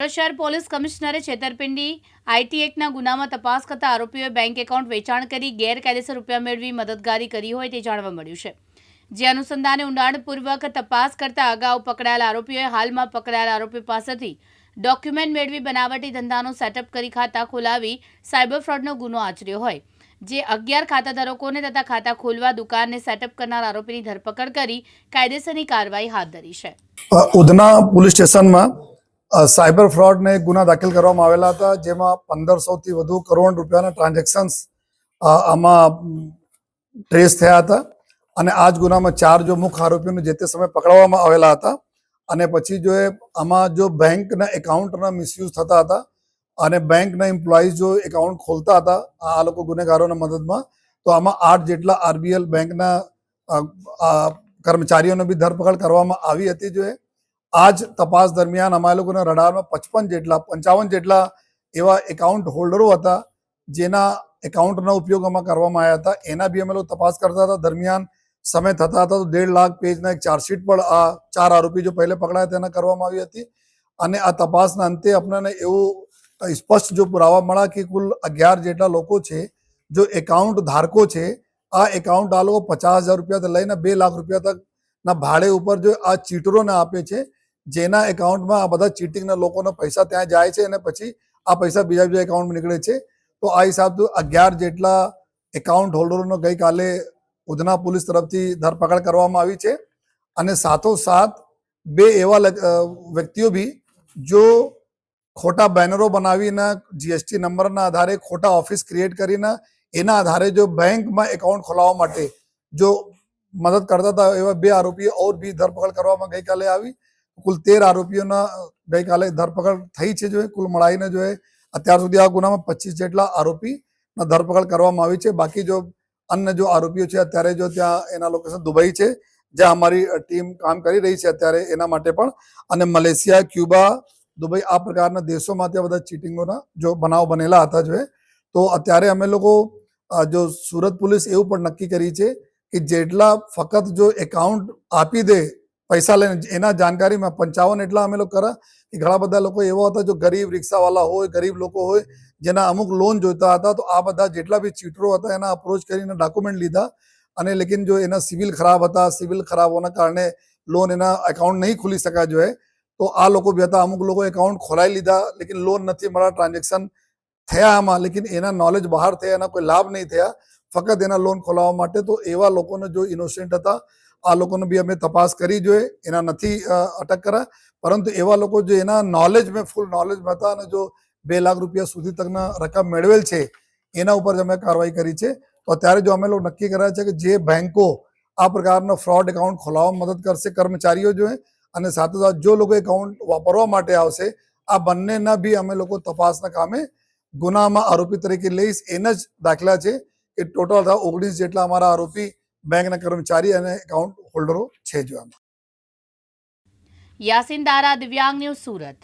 શહેર પોલીસ કમિશનરે છેતરપિંડી, આઈટી ગુનામાં તપાસ કરતા આરોપીઓએ બેંક એકાઉન્ટ વેચાણ કરી ગેરકાયદેસર રૂપિયા મેળવી મદદગારી કરી હોય તે જાણવા મળ્યું છે. જે અનુસંધાને ઊંડાણપૂર્વક તપાસ કરતા અગાઉ પકડાયેલા આરોપીઓએ હાલમાં પકડાયેલા આરોપી પાસેથી ડોક્યુમેન્ટ મેળવી બનાવટી ધંધાનો સેટઅપ કરી ખાતા ખોલાવી સાયબર ફ્રોડનો ગુનો આચર્યો હોય. જે અગિયાર ખાતાધારકોને તથા ખાતા ખોલવા દુકાનને સેટઅપ કરનાર આરોપીની ધરપકડ કરી કાયદેસરની કાર્યવાહી હાથ ધરી છે. ઉધના પોલીસ સ્ટેશનમાં સાયબર ફ્રોડને ગુના દાખલ કરવામાં આવેલા હતા, જેમાં પંદરસોથી વધુ કરોડ રૂપિયાના ટ્રાન્ઝેક્શન્સ આમાં ટ્રેસ થયા હતા. અને આ જ ગુનામાં ચાર જો મુખ્ય આરોપીઓને જે તે સમયે પકડવામાં આવેલા હતા. અને પછી જો એ આમાં જો બેંકના એકાઉન્ટના મિસયુઝ થતા હતા અને બેંકના એમ્પ્લોઈઝ જો એકાઉન્ટ ખોલતા હતા, આ લોકો ગુનેગારોના મદદમાં, તો આમાં આઠ જેટલા આરબીએલ બેંકના કર્મચારીઓને બી ધરપકડ કરવામાં આવી હતી જો આ જ તપાસ દરમિયાન અમારા લોકોના રડારમાં પચપન જેટલા, પંચાવન જેટલા એવા એકાઉન્ટ હોલ્ડરો હતા, જેના એકાઉન્ટનો ઉપયોગ અમે કરવામાં આવ્યા હતા. એના બી અમે લોકો તપાસ કરતા હતા. દરમિયાન સમય થતા હતા તો દેઢ લાખ પેજના એક ચાર્જશીટ પણ આ ચાર આરોપી જો પહેલે પકડાયા તેના કરવામાં આવી હતી. અને આ તપાસના અંતે આપણને એવું સ્પષ્ટ જો પુરાવા મળ્યા કે કુલ અગિયાર જેટલા લોકો છે, જો એકાઉન્ટ ધારકો છે, આ એકાઉન્ટ આ લોકો પચાસ હજાર રૂપિયાથી લઈને બે લાખ રૂપિયા તકના ભાડે ઉપર જો આ ચીટરોને આપે છે જેના એકાઉન્ટમાં આ બધા ચીટિંગના લોકોના પૈસા ત્યાં જાય છે અને પછી આ પૈસા બીજા બીજા એકાઉન્ટમાં નીકળે છે. તો આ હિસાબથી અગિયાર જેટલા એકાઉન્ટ હોલ્ડરોનો ગઈકાલે ઉધના પોલીસ તરફથી ધરપકડ કરવામાં આવી છે. અને સાથોસાથ બે એવા વ્યક્તિઓ બી જો ખોટા બેનરો બનાવીને જીએસટી નંબરના આધારે ખોટા ઓફિસ ક્રિએટ કરીને એના આધારે જો બેંકમાં એકાઉન્ટ ખોલાવવા માટે જો મદદ કરતા હતા એવા બે આરોપીઓ ઓર બી ધરપકડ કરવામાં ગઈકાલે આવી. કુલ તેર આરોપીઓના ગઈકાલે ધરપકડ થઈ છે જો કુલ મળાઈને જો અત્યાર સુધી આ ગુનામાં પચીસ જેટલા આરોપીના ધરપકડ કરવામાં આવી છે. બાકી જો અન્ય જો આરોપીઓ છે, અત્યારે જો ત્યાં એના લોકેશન દુબઈ છે, જ્યાં અમારી ટીમ કામ કરી રહી છે અત્યારે એના માટે પણ. અને મલેશિયા, ક્યુબા, દુબઈ આ પ્રકારના દેશોમાં ત્યાં બધા ચીટિંગોના જો બનાવ બનેલા હતા જો તો અત્યારે અમે લોકો જો સુરત પોલીસ એવું પણ નક્કી કરી છે કે જેટલા ફક્ત જો એકાઉન્ટ આપી દે પૈસા લઈને એના જાણકારીમાં પંચાવન એટલા અમે લોકો કરા કે ઘણા બધા લોકો એવા હતા જો ગરીબ રિક્ષાવાળા હોય, ગરીબ લોકો હોય, જેના અમુક લોન જોઈતા હતા, તો આ બધા જેટલા બી ચીટરો હતા, એના અપ્રોચ કરીને ડોક્યુમેન્ટ લીધા. અને લેકિન જો એના સિવિલ ખરાબ હતા સિવિલ ખરાબ હોવાના કારણે લોન એના એકાઉન્ટ નહીં ખુલી શકા જો તો આ લોકો બી હતા, અમુક લોકો એકાઉન્ટ ખોલાવી લીધા, લેકિન લોન નથી મળ્યા ટ્રાન્ઝેક્શન થયા આમાં, લેકિન એના નોલેજ બહાર થયા, એના કોઈ લાભ નહીં થયા. ફક્ત એના લોન ખોલાવવા માટે તો એવા લોકોને જો ઇનોસેન્ટ હતા આ લોકોને બી અમે તપાસ કરી જોઈએ, એના નથી અટક કરા. પરંતુ એવા લોકો જે એના નોલેજ મેં ફૂલ નોલેજ હતા અને જો બે લાખ રૂપિયા સુધી તકના રકમ મેળવેલ છે, એના ઉપર જ અમે કાર્યવાહી કરી છે. તો અત્યારે જો અમે લોકો નક્કી કર્યા છે કે જે બેંકો આ પ્રકારનો ફ્રોડ એકાઉન્ટ ખોલાવવામાં મદદ કરશે કર્મચારીઓ જો અને સાથે સાથે જો લોકો એકાઉન્ટ વાપરવા માટે આવશે, આ બંનેના બી અમે લોકો તપાસના કામે ગુનામાં આરોપી તરીકે લઈશ. એના જ દાખલા છે કે ટોટલ ઓગણીસ જેટલા અમારા આરોપી બેંકના કર્મચારી અને એકાઉન્ટ હોલ્ડરો છે જોવામાં યાસીન દારા દિવ્યાંગ ન્યૂઝ સુરત.